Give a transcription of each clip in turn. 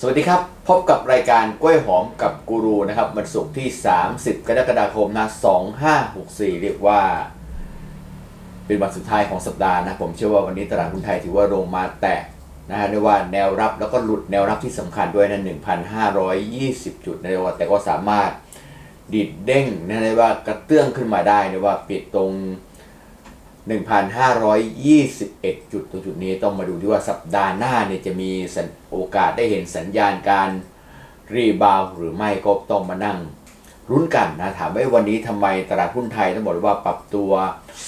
สวัสดีครับ พบกับรายการกล้วยหอมกับกูรูนะครับวันศุกร์ที่ 30 กรกฎาคมนะ2564 เรียกว่า เป็นวันสุดท้ายของสัปดาห์นะ ผมเชื่อว่าวันนี้ตลาดหุ้นไทยถือว่าลงมาแตะนะฮะเรียกว่าแนวรับแล้วก็หลุดแนวรับที่สำคัญด้วยนะ1,520 จุดนะเรียกว่าแต่ก็สามารถดีดเด้งนะเรียกว่ากระเตื้องขึ้นมาได้นะว่าปิดตรง 1,521 จุดตรงจุดนี้ต้องมาดูที่ว่าสัปดาห์หน้าเนี่ยจะมีโอกาสได้เห็นสัญญาณการรีบาวหรือไม่ก็ต้องมานั่งรุ้นกันนะถามว่าวันนี้ทำไมตลาดหุ้นไทยต้องบอกว่าปรับตัว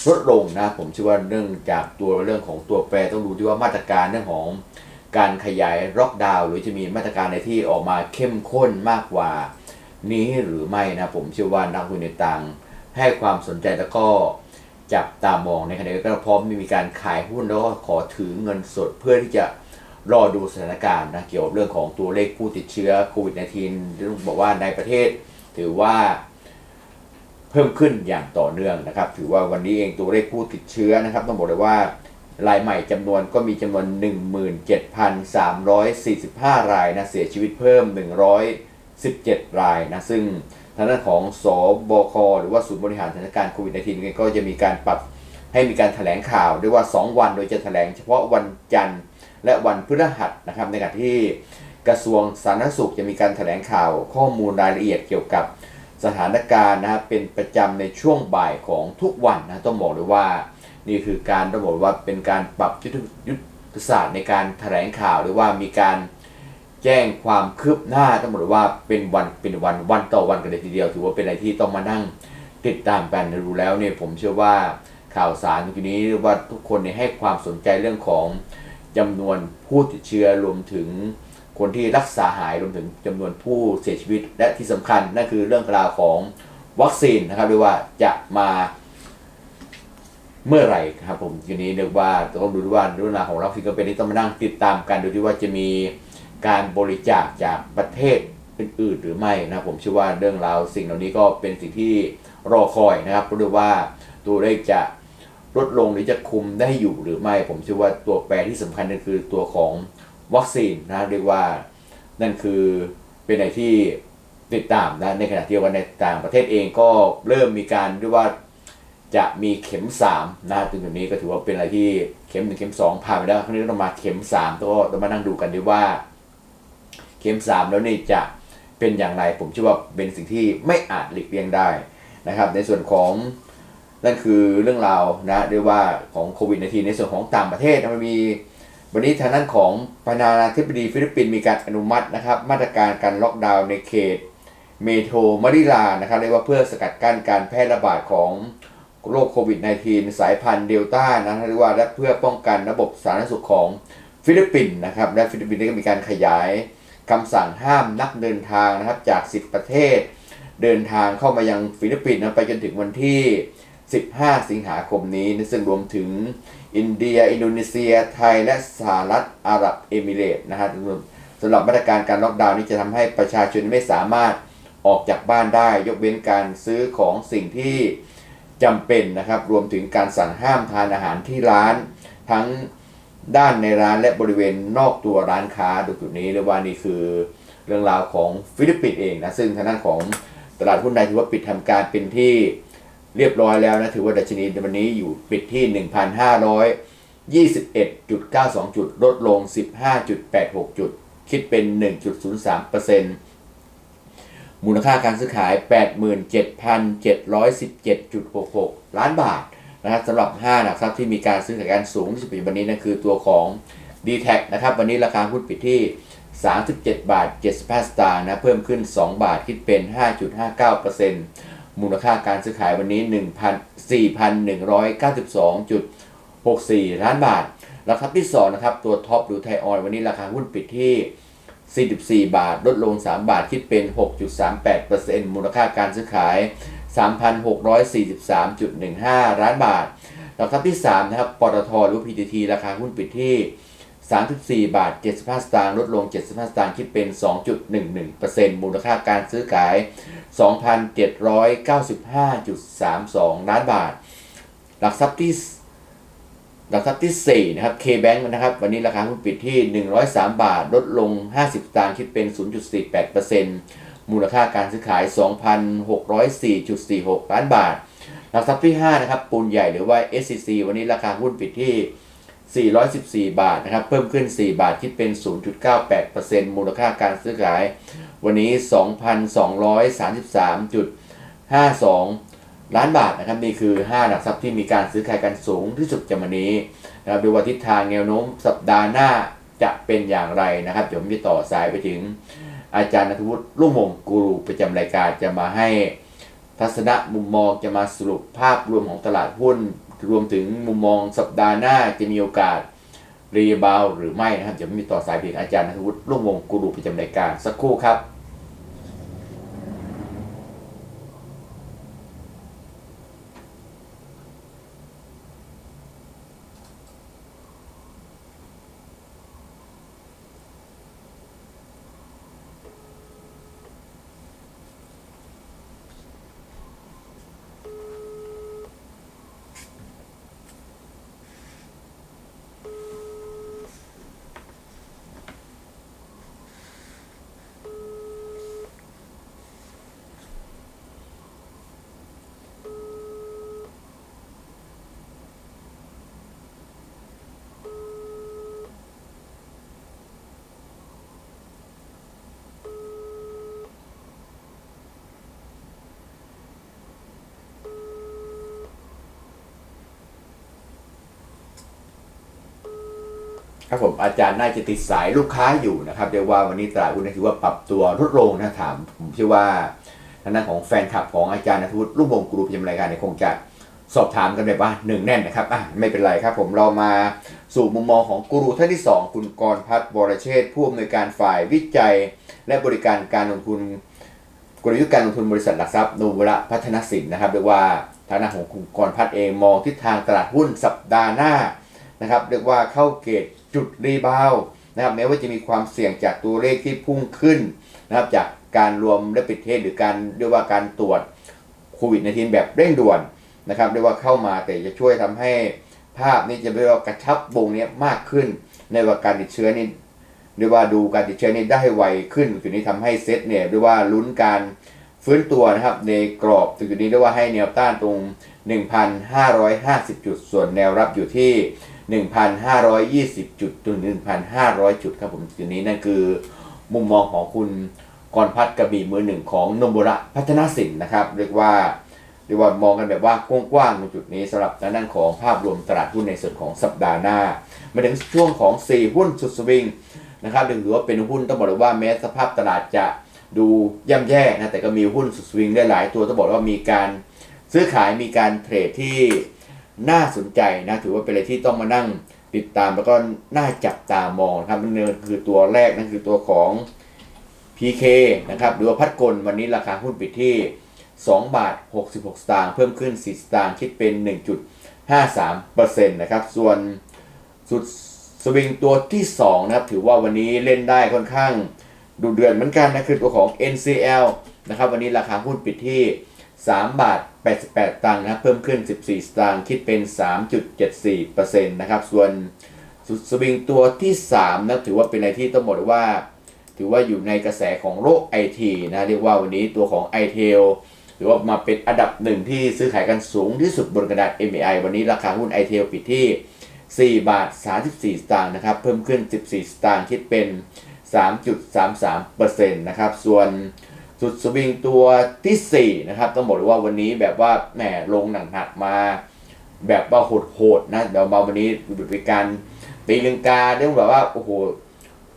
ลดลงนะผมเชื่อว่าเนื่องจากตัวเรื่องของตัวแปรต้องดูที่ว่ามาตรการเรื่องของการขยายล็อกดาวน์หรือจะมีมาตรการในที่ออกมาเข้มข้นมากกว่า นี้หรือไม่นะผมเชื่อว่านักลงทุนในต่างให้ความสนใจแล้วก็ จับตามองในขณะเดียวกันก็พร้อมมีการขายหุ้นแล้วก็ขอถือเงินสดเพื่อที่จะรอดูสถานการณ์นะเกี่ยวกับเรื่องของตัวเลขผู้ติดเชื้อโควิด -19 ที่ต้องบอกว่าในประเทศ ถือว่าเพิ่มขึ้นอย่างต่อเนื่องนะครับ ถือว่าวันนี้เองตัวเลขผู้ติดเชื้อนะครับ ต้องบอกเลยว่ารายใหม่จำนวนก็มีจำนวน 17,345 รายนะเสียชีวิตเพิ่ม 117 รายนะซึ่งางด้านของสบคหรือว่าศูนย์บริหารสถานการณ์โควิด -19 ก็จะมีการปรับให้มีการแถลงข่าวด้วยว่า 2 วันโดยจะแถลงเฉพาะวันจันทร์และวันพฤหัสนะครับในขณะที่กระทรวงสาธารณสุขจะมีการแถลงข่าวข้อมูลรายละเอียดเกี่ยวกับสถานการณ์นะครับเป็นประจำในช่วงบ่ายของทุกวันนะต้องบอกเลยว่า นี่คือการต้องบอกว่าเป็นการปรับยุทธศาสตร์ในการแถลงข่าวหรือว่ามีการ แจ้งความคืบหน้าต้องบอกว่าเป็นวันเป็นวันวันต่อวันกันเลยทีเดียว ถือว่าเป็นอะไรที่ต้องมานั่งติดตามกันดูแล้วเนี่ยผมเชื่อว่าข่าวสารทีนี้ว่าทุกคนเนี่ยให้ความสนใจเรื่องของจำนวนผู้ติดเชื้อรวมถึงคนที่รักษาหายรวมถึงจำนวนผู้เสียชีวิต และที่สำคัญนั่นคือเรื่องราวของวัคซีนนะครับเรียว่าจะมาเมื่อไหร่ครับผมทีนี้เรียกว่าต้องดูด้วยว่าเรื่องราวของวัคซีนก็เป็นที่ต้องมานั่งติดตามกันดูที่ว่าจะมี การบริจาคจากประเทศอื่นๆหรือไม่นะผมเชื่อว่าเรื่องราวสิ่งเหล่านี้ก็เป็นสิ่งที่รอคอยนะครับเพราะด้วยว่าตัวเลขจะลดลงหรือจะคุมได้อยู่หรือไม่ ผมเชื่อว่าตัวแปรที่สำคัญนั่นคือตัวของวัคซีนนะเรียกว่านั่นคือเป็นอะไรที่ติดตามนะในขณะที่ว่าในต่างประเทศเองก็เริ่มมีการเรียกว่าจะมีเข็ม3นะตรงจุดนี้ก็ถือว่าเป็นอะไรที่เข็ม1เข็ม 2 ผ่านไปแล้วครั้งนี้ต้องมาเข็ม3ก็ต้องมานั่งดูกันดีว่า เข็ม3 แล้วนี่จะเป็นอย่างไร ผมเชื่อว่าเป็นสิ่งที่ไม่อาจหลีกเลี่ยงได้นะครับ ในส่วนของนั่นคือเรื่องราวนะเรียกว่าของโควิด -19 ในส่วนของต่างประเทศมันมีวันนี้ทางด้านของประธานาธิบดีฟิลิปปินส์มีการอนุมัตินะครับ มาตรการการล็อกดาวน์ในเขตเมโทรมาริลานะครับเรียกว่าเพื่อสกัดกั้นการแพร่ระบาดของโรคโควิด -19 สายพันธุ์เดลต้านะเรียกว่าและเพื่อป้องกันระบบสาธารณสุขของฟิลิปปินส์นะครับและฟิลิปปินส์ก็มีการขยาย คำสั่งห้ามนักเดินทางนะครับจาก 10 ประเทศ เดินทางเข้ามายังฟิลิปปินส์นะไปจนถึงวันที่ 15 สิงหาคมนี้นะซึ่งรวมถึงอินเดีย อินโดนีเซีย ไทย และสหรัฐอาหรับเอมิเรตส์นะครับสำหรับมาตรการการล็อกดาวน์นี้จะทำให้ประชาชนไม่สามารถออกจากบ้านได้ ยกเว้นการซื้อของสิ่งที่จำเป็นนะครับ รวมถึงการสั่งห้ามทานอาหารที่ร้าน ทั้ง ด้านในร้านและบริเวณนอกตัวร้านค้าดูจุดนี้เรียกว่านี่คือเรื่องราวของฟิลิปปินส์เองนะซึ่งทางด้านของตลาดหุ้นไทยถือว่าปิดทำการเป็นที่เรียบร้อยแล้วนะถือว่าดัชนีวันนี้อยู่ปิดที่ 1,521.92 จุด ลดลง 15.86 จุด คิดเป็น 1.03%มูลค่าการซื้อขาย 87,717.66 ล้านบาท นะครับสำหรับ 5 หลักทรัพย์ที่มีการซื้อขายกันสูงที่สุดในวันนี้นะคือตัวของ d t แทนะครับวันนี้ราคาหุ้นปิดที่ 37 บาท 75 สตางค์นะเพิ่มขึ้น 2 บาทคิดเป็น 5.59%มูลค่าการซื้อขายวันนี้ 4,192.64 ล้านบาทหลักทราคาที่2นะครับตัวท็อปหรือไทยออยวันนี้ราคาหุ้นปิดที่44 บาท ลดลง 3 บาทคิดเป็น 6.38%มูลค่าการซื้อขาย 3,643.15 ล้านบาทหลักทรัพย์ที่3นะครับปตทหรือ PTT ราคาหุ้นปิดที่ 34 บาท 75 สตางค์ลดลง 75 สตางค์คิดเป็น 2.11%มูลค่าการซื้อขาย 2,795.32 ล้านบาท หลักทรัพย์ที่หลักทรัพย์ที่ 4 นะครับ K-Bank นะครับ วันนี้ราคาหุ้นปิดที่ 103 บาท ลดลง 50 สตางค์คิดเป็น 0.48% มูลค่าการซื้อขาย 2,604.46 ล้านบาท หลักทรัพย์ที่ 5 นะครับ ปูนใหญ่หรือว่า SCC วันนี้ราคาหุ้นปิดที่ 414 บาทนะครับ เพิ่มขึ้น 4 บาท คิดเป็น 0.98%มูลค่าการซื้อขาย วันนี้ 2,233.52 ล้านบาทนะครับ นี่คือ 5 หลักทรัพย์ที่มีการซื้อขายกันสูงที่สุดจำวันนี้นะครับดูว่าทิศทางแนวโน้มสัปดาห์หน้าจะเป็นอย่างไรนะครับเดี๋ยวผมจะต่อสายไปถึง อาจารย์นัทวุฒิรุ่งมงกูรูประจำรายการจะมาให้ทัศนะมุมมองจะมาสรุปภาพรวมของตลาดหุ้น รวมถึงมุมมองสัปดาห์หน้าจะมีโอกาสรีบาวหรือไม่นะครับจะมีต่อสายเพียงอาจารย์นัทวุฒิรุ่งวงกูรูประจำรายการสักครู่ครับ ครับผมอาจารย์น่าจะติดสายลูกค้าอยู่นะครับเรียกว่าวันนี้ตลาดหุ้นถือว่าปรับตัวลดลงนะถามผมเชื่อว่าทางด้านของแฟนคลับของอาจารย์นทวุฒิรุ่งวงกรุ๊ปประจำรายการเนี่ยคงจะสอบถามกันแบบว่าหนึ่งแน่นนะครับอะไม่เป็นไรครับผมเรามาสู่มุมมองของกูรูท่านที่ 2 คุณกรพัฒน์วรเชษผู้อำนวยการฝ่ายวิจัย และบริการการลงทุนกลยุทธ์การลงทุนบริษัทหลักทรัพย์นูวระพัฒนสินนะครับเรียกว่าทางด้านของคุณกรพัฒน์เองมองทิศทางตลาดหุ้นสัปดาห์หน้านะครับเรียกว่าเข้าเกต จุดรีบาวด์นะครับแม้ว่าจะมีความเสี่ยงจากตัวเลขที่พุ่งขึ้นนะครับจากการรวมและปิดเทศหรือการเรียกว่าการตรวจโควิด -19 แบบเร่งด่วนนะครับเรียกว่าเข้ามาแต่จะช่วยทำให้ภาพนี้จะเรียกว่ากระชับวงนี้มากขึ้น ในว่าการติดเชื้อนี่เรียกว่าดูการติดเชื้อนี้ได้ไวขึ้นจุดนี้ทำให้เซตเนี่ยเรียกว่าลุ้นการฟื้นตัวนะครับในกรอบจุดนี้เรียกว่าให้แนวต้านตรง 1,550 จุดส่วนแนวรับอยู่ที่ 1,520 จุดถึง1,500 จุดครับผมจุดนี้นั่นคือมุมมองของคุณกรพัฒน์กระบี่มือหนึ่งของนมบุระพัฒนาสินนะครับ เรียกว่าเรียกว่ามองกันแบบว่ากว้างๆตรงจุดนี้สำหรับด้านของภาพรวมตลาดหุ้นในส่วนของสัปดาห์หน้า มาถึงช่วงของ 4 หุ้นสุดสวิงนะครับถือว่าเป็นหุ้นต้องบอกเลยว่าแม้สภาพตลาดจะดูย่ำแย่นะแต่ก็มีหุ้นสุดสวิงได้หลายตัวต้องบอกว่ามีการซื้อขายมีการเทรดที่ น่าสนใจนะถือว่าเป็นอะไรที่ต้องมานั่งติดตามแล้วก็น่าจับตามองนะครับเนั่นคือตัวแรกนั่นคือตัวของ PK นะครับหรือว่าพัดกลวันนี้ราคาหุ้นปิดที่ 2 บาท 66 สตางค์เพิ่มขึ้น 4 สตางค์คิดเป็น 1.53%นะครับส่วนสุดสวิงตัวที่ 2 นะครับ ถือว่าวันนี้เล่นได้ค่อนข้างดูเดือดเหมือนกันนะคือตัวของ NCL นะครับวันนี้ราคาหุ้นปิดที่ 3 บาท 88 ตังค์นะเพิ่มขึ้น 14 สตางค์คิดเป็น 3.74%นะครับส่วนสสวิงตัวที่3นะถือว่าเป็นอะไรที่ต้องบอกเลยว่า ถือว่าอยู่ในกระแสของโลกไอทีนะเรียกว่าวันนี้ตัวของ i t e l ถือว่ามาเป็นอันดับหนึ่งที่ซื้อขายกันสูงที่สุดบนกระดาษ MAI วันนี้ราคาหุ้น i t e l ปิดที่ 4 บาท 34 สตางค์นะครับเพิ่มขึ้น 14 สตางค์คิดเป็น 3.33%นะครับส่วน สุดสวิงตัวทีสี่4นะครับต้องบอกเลยว่าวันนี้แบบว่าแหมลงหนักๆมา แบบว่าโหดๆนะเดี๋ยวมาวันนี้เป็นการตีลังกาเรื่องแบบว่าโอ้โห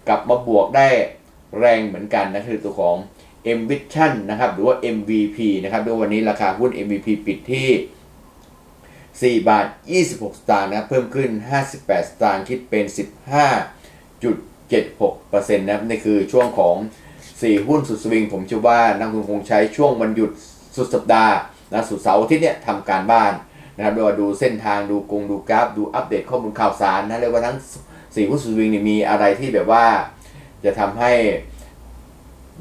กลับมาบวกได้แรงเหมือนกันนะคือตัวของ M Vision นะครับหรือว่า MVP นะครับด้วยวันนี้ราคาหุ้น MVP ปิดที่ 4 บาท 26 สตางค์นะเพิ่มขึ้น 58 สตางค์คิดเป็น 15.76%นะครับนี่คือช่วงของ 4 หุ้นสุดสวิง ผมเชื่อว่านักลงทุนคงใช้ช่วงวันหยุดสุดสัปดาห์นะสุดเสาร์อาทิตย์เนี่ยทำการบ้านนะครับโดยดูเส้นทางดูกงดูกราฟ ดูอัปเดตข้อมูลข่าวสารนะเรียกว่าทั้ง 4 หุ้นสุดสวิงเนี่ยมีอะไรที่แบบว่า จะทำให้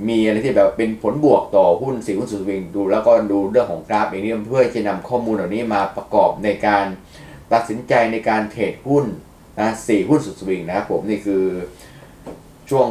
มีอะไรที่แบบเป็นผลบวกต่อหุ้นสีหุ้นสุดสวิงดู แล้วก็ดูเรื่องของกราฟเองนี่เพื่อจะนำข้อมูลเหล่านี้มาประกอบในการตัดสินใจในการเทรดหุ้นนะสี่หุ้นสุดสวิงนะครับผมนี่คือช่วง